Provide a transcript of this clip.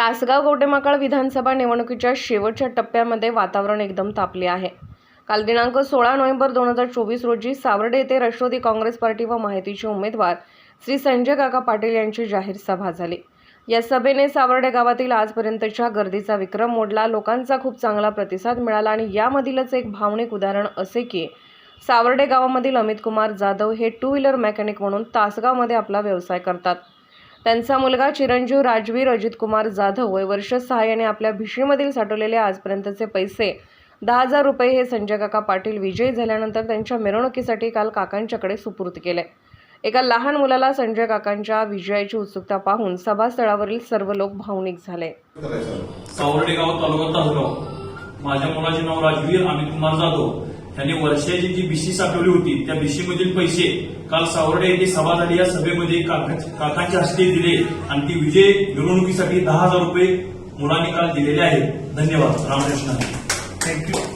तासगाव गोटेमाकाळ विधानसभा निवडणुकीच्या शेवटच्या टप्प्यामध्ये वातावरण एकदम तापले आहे. काल दिनांक सोळा नोव्हेंबर दोन हजार चोवीस रोजी सावर्डे येथे राष्ट्रवादी काँग्रेस पार्टी व माहितीचे उमेदवार श्री संजय काका पाटील यांची जाहीर सभा झाली. या सभेने सावर्डे गावातील आजपर्यंतच्या गर्दीचा विक्रम मोडला. लोकांचा खूप चांगला प्रतिसाद मिळाला आणि यामधीलच एक भावनिक उदाहरण असे की सावर्डे गावामधील अमित कुमार जाधव हे टू व्हीलर मेकॅनिक म्हणून तासगावमध्ये आपला व्यवसाय करतात. त्यांचा मुलगा चिरंजीव राजवीर अजित कुमार जाधव वय वर्ष सहा याने आपल्या भिशीमधील साठवलेले आजपर्यंतचे पैसे. दहा हजार रुपये हे संजय काका पाटील विजयी झाल्यानंतर त्यांच्या मिरवणुकीसाठी काल काकांच्याकडे सुपूर्द केले. एका लहान मुलाला संजय काकांच्या विजयाची उत्सुकता पाहून सभास्थळावरील सर्व लोक भावनिक झाले. सावर्डे गाव तालुका. माझ्या मुलाचे नाव राजवीर अमित कुमार जाधव. त्यांनी वर्षाची जी बीसी साठवली होती त्या बिशी मधील पैसे काल सावर्डे येथे सभा झाली या सभेमध्ये काका- काकांच्या हस्ते दिले. आणि ती विजय मिरवणुकीसाठी दहा हजार रुपये मुलांनी काल दिलेले आहेत. धन्यवाद. रामकृष्ण. थँक्यू